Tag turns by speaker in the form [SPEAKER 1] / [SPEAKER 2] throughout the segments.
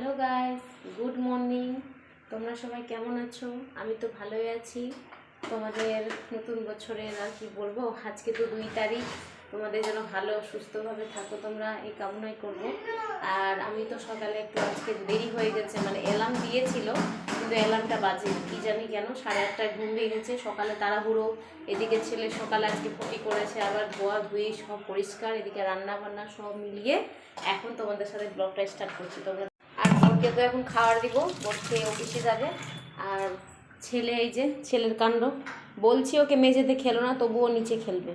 [SPEAKER 1] Hello guys good morning তোমরা সবাই কেমন আছো? আমি তো ভালোই আছি। তোমাদের নতুন বছরের আর কি বলব? আজকে তো দুই তারিখ। তোমাদের যেন ভালো, সুস্থভাবে থাকো তোমরা, এই কামনাই করব। আর আমি তো সকালে একটু আজকে দেরি হয়ে গেছে মানে অ্যালার্ম দিয়েছিল, কিন্তু অ্যালার্মটা বাজে, কি জানি কেন, সাড়ে আটটায় ঘুম ভেঙে গেছে সকালে তাড়াহুড়ো। এদিকে ছেলে সকালে আজকে পটি করেছে, আবার ধোয়া ধুয়ে সব পরিষ্কার, এদিকে রান্না বান্না সব মিলিয়ে। এখন তোমাদের সাথে ব্লগটা স্টার্ট করছি, তোমরা বোনকে তো এখন খাবার দিব, বসে অফিসে যাবে। আর ছেলে এই যে, ছেলের কাণ্ড। বলছি ওকে মেঝেতে খেলো না, তবুও নিচে খেলবে।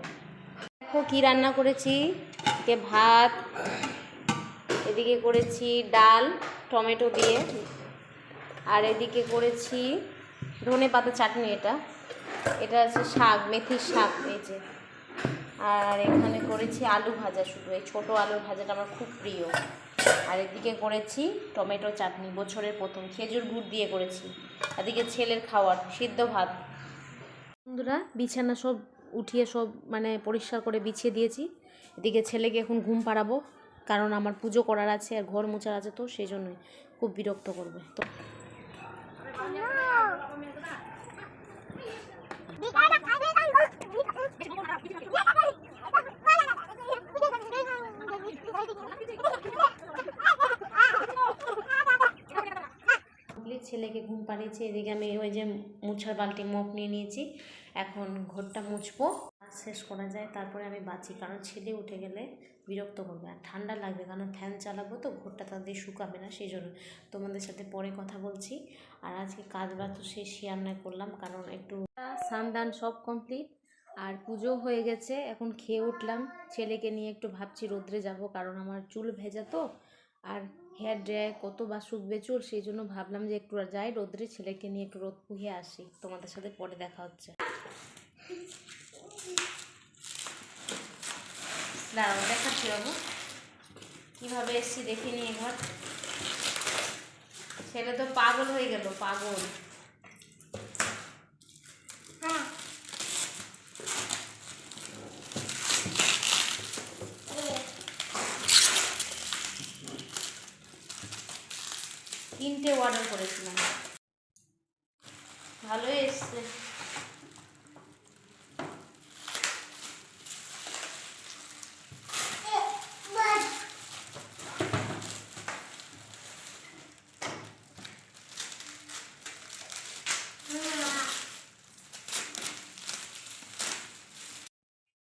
[SPEAKER 1] দেখো কি রান্না করেছি। এদিকে ভাত, এদিকে করেছি ডাল, টমেটো দিয়ে। আর এদিকে করেছি ধনে পাতা চাটনি এটা। এটা আছে শাক, মেথির শাক, এই যে। আর এখানে করেছি আলু ভাজা শুধু। এই ছোটো আলুর ভাজাটা আমার খুব প্রিয়। আর এদিকে করেছি টমেটো চাটনি, বছরের প্রথম। খেজুর গুড় দিয়ে করেছি। এদিকে ছেলের খাওয়ার, সিদ্ধ ভাত। বন্ধুরা, বিছানা সব উঠিয়ে সব মানে পরিষ্কার করে বিছিয়ে দিয়েছি। এদিকে ছেলেকে এখন ঘুম পাড়াবো, কারণ আমার পুজো করার আছে আর ঘর মোছার আছে তো সেই জন্যই খুব বিরক্ত করবে। তো ছেলেকে এদিকে আমি ওই যে মুছার বালতি মপ নিয়ে নিয়েছি। এখন ঘরটা মুছবো শেষ করা যায়, তারপরে আমি বাঁচি। কারণ ছেলে উঠে গেলে বিরক্ত করবে আর ঠান্ডা লাগবে, কারণ ফ্যান চালাবো তো ঘরটা তাদের শুকাবে না, সেই জন্য তোমাদের সাথে পরে কথা বলছি। আর আজকে কাজ বাজ শেষ শেয়ার না করলাম, কারণ একটু সান্দান সব কমপ্লিট আর পুজো হয়ে গেছে, এখন খেয়ে উঠলাম। ছেলেকে নিয়ে একটু ভাবছি রোদ্রে যাব, কারণ আমার চুল ভেজা তো। আর হেয়ার ড্রাই কত বা শুকবে চুল, সেই জন্য ভাবলাম যে একটু যাই রোদ্রে ছেলেকে নিয়ে একটু রোদ পুহে আসি। তোমাদের সাথে পরে দেখা হচ্ছে। দাঁড়াও, দেখাচ্ছি বাবু। কীভাবে এসছি দেখে নিয়ে ঘর ছেলে তো পাগল হয়ে গেল, পাগল। তিনটে অর্ডার করেছিলাম। ভালোই এসছে।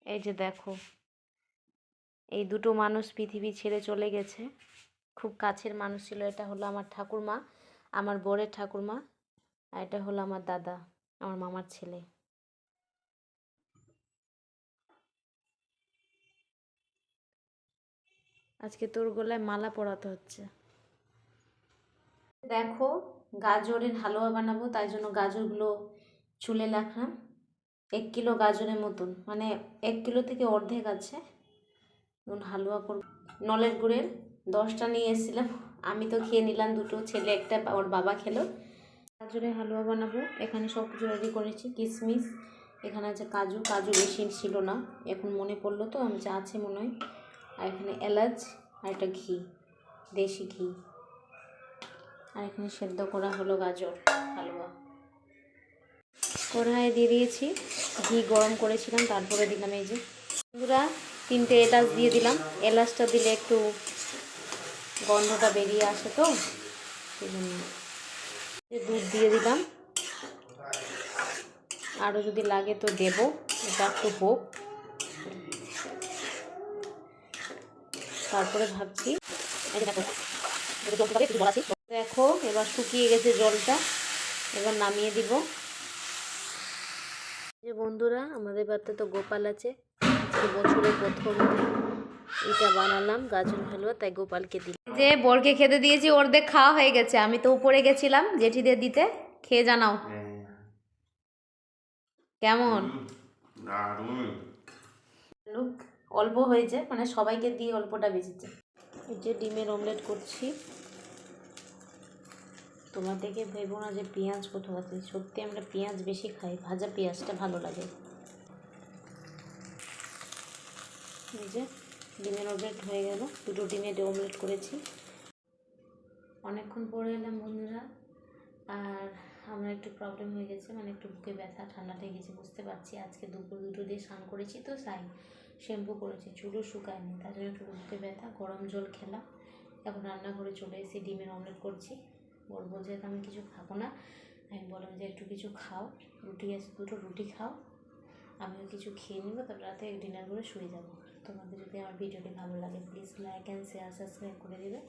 [SPEAKER 1] এই যে দেখো, এই দুটো মানুষ পৃথিবী ছেড়ে চলে গেছে। খুব কাছের মানুষ ছিল, এটা হলো আমার ঠাকুরমা, আমার বরের ঠাকুরমা, আর এটা হলো আমার দাদা, আমার মামার ছেলে। আজকে তোর গলায় মালা পরাতে হচ্ছে। দেখো, গাজরের হালুয়া বানাবো, তাই জন্য গাজরগুলো চুলে রাখলাম। এক কিলো গাজরের মতন মানে এক কিলো থেকে অর্ধেক আছে। হালুয়া করব নলের গুড়ের। দশটা নিয়ে এসেছিলাম। আমি তো খেয়ে নিলাম দুটো ছেলে, একটা ওর বাবা খেলো। গাজরের হালুয়া বানাবো। এখানে সব কিছু রেডি করেছি। কিশমিশ এখানে আছে কাজু। কাজু বেশি ছিল না। এখন মনে পড়ল তো, আমি যা আছে মনে হয়। আর এখানে এলাচ আর একটা ঘি, দেশি ঘি। আর এখানে সেদ্ধ করা হলো গাজর, হালুয়া। কড়াইয়ে দিয়ে দিয়েছি। ঘি গরম করেছিলাম, তারপরে দিলাম এই যে। বন্ধুরা, তিনটে এলাচ দিয়ে দিলাম। এলাচটা দিলে একটু গন্ধটা বেরিয়ে আসে তো দুধ দিয়ে দিলাম। আরও যদি লাগে তো দেব, এটা একটু হোক। তারপরে ভাবছি দেখো এবার শুকিয়ে গেছে জলটা, এবার নামিয়ে দিব। যে বন্ধুরা, আমাদের বাড়িতে তো গোপাল আছে বছরের প্রথম এটা বানালাম গাজর হালুয়া তাই গোপালকে দিই যে বরকে খেতে দিয়েছি ওর অর্ধেক খাওয়া হয়ে গেছে। আমি তো উপরে গেছিলাম জেঠিদের দিতে। খেয়ে জানাও। কেমন? লুক অল্প হয়েছে মানে সবাইকে দিয়ে অল্পটা বেঁচেছে। এই যে ডিমের অমলেট করছি। তোমার থেকে ভেবো না যে পেঁয়াজ কোথাও আছে। সত্যি আমরা পেঁয়াজ বেশি খাই ভাজা পেঁয়াজটা ভালো লাগে। এই যে ডিমের অমলেট হয়ে গেল। দুটো ডিমের অমলেট করেছি। অনেকক্ষণ পরে এলাম বন্ধুরা। আর আমার একটু প্রবলেম হয়ে গেছে মানে একটু বুকে ব্যথা ঠান্ডা লেগেছে বুঝতে পারছি। আজকে দুপুর দুটো দিয়ে স্নান করেছি তো সাই শ্যাম্পু করেছি। চুলও শুকায়নি, তার জন্য একটু বুকে ব্যথা, গরম জল খেলাম। এখন রান্নাঘরে চলে এসে ডিমের অমলেট করছি। বলব যে আমি কিছু খাব না। আমি বললাম যে একটু কিছু খাও, রুটি আছে, দুটো রুটি খাও। আমিও কিছু খেয়ে নেব, তারপর রাতে ডিনার করে শুয়ে যাব। তোমাদের যদি আমার ভিডিওটি ভালো লাগে please like and share subscribe করে দেবে।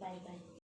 [SPEAKER 1] Bye bye